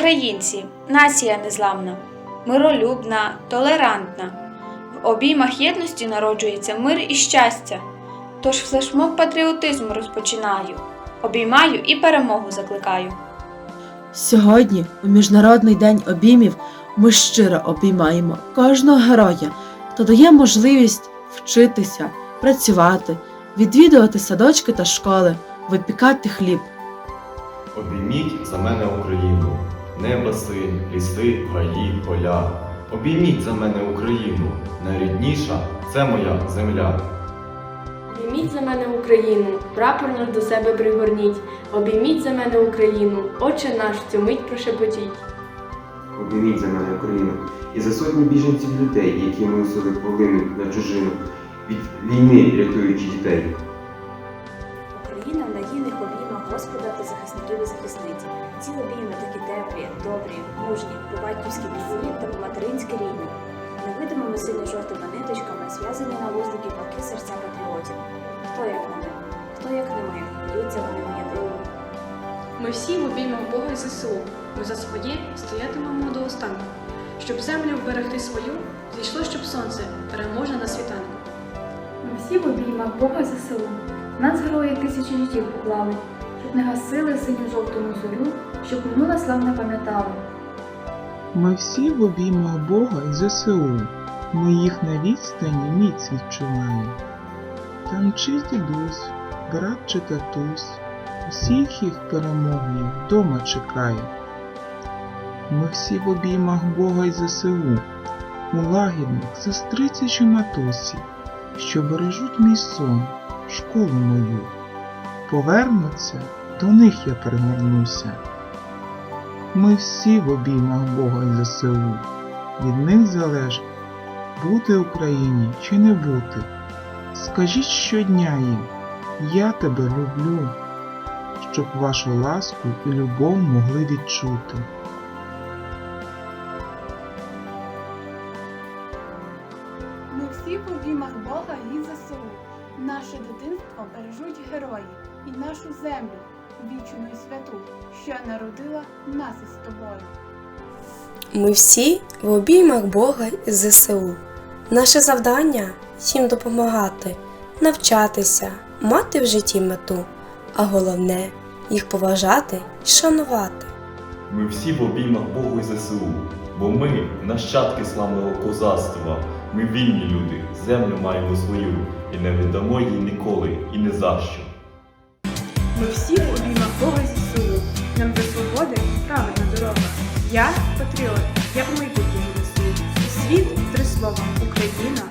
Українці, нація незламна, миролюбна, толерантна. В обіймах єдності народжується мир і щастя. Тож флешмоб патріотизму розпочинаю, обіймаю і перемогу закликаю. Сьогодні, у Міжнародний день обіймів, ми щиро обіймаємо кожного героя та дає можливість вчитися, працювати, відвідувати садочки та школи, випікати хліб. Обійміть за мене Україну, небо синь, ліси, гаї, поля. Обійміть за мене Україну, найрідніша це моя земля. Обійміть за мене Україну, прапор наш до себе пригорніть. Обійміть за мене Україну, Отче наш, цю мить прошепотіть. Обійміть за мене Україну і за сотні біженців людей, які мусили полинути на чужину від війни, рятуючи дітей. Україна в надійних обіймах Господа та захисників і захисниць. Ці обійми такі теплі, добрі, мужні, по-батьківськи підсилі та по-материнськи рідні. Невидимими синьо-жовтими ниточками зв'язані на вузлики паки серця патріотів. Хто як не ми? Хто як не ми? Б'ються вони моє Ми всі в обіймах Бога і ЗСУ. Ми за своє стоятимемо до останку. Щоб землю вберегти свою, зійшло, щоб сонце переможе на світанку. Ми всі в обіймах Бога ЗСУ. Нас герої тисячі життів поклали, не гасили синю-жовтому зорю, щоб минуле славне пам'ятали. Ми всі в обіймах Бога і ЗСУ. Ми їх на відстані міць відчуваємо. Там мчить дідусь, брат чи татусь, усіх їх перемогів вдома чекає. Ми всі в обіймах Бога і ЗСУ, у лагідних сестриці чи матусі, що бережуть мій сон, школу мою. Повернуться, до них я пригорнуся. Ми всі в обіймах Бога і ЗСУ. Від них залежить, бути Україні чи не бути. Скажіть щодня їм, я тебе люблю, щоб вашу ласку і любов могли відчути. Ми всі в обіймах Бога і ЗСУ. Наше дитинство бережуть герої і нашу землю, вічну і святу, що народила нас із тобою. Ми всі в обіймах Бога і ЗСУ. Наше завдання їм допомагати, навчатися, мати в житті мету, а головне їх поважати і шанувати. Ми всі в обіймах Богу і ЗСУ, бо ми нащадки славного козацтва. Ми вільні люди, землю маємо свою, і не віддамо її ніколи і не за що. Ми всі Я патріот, я в майбутньому несу. Світ три слова Україна,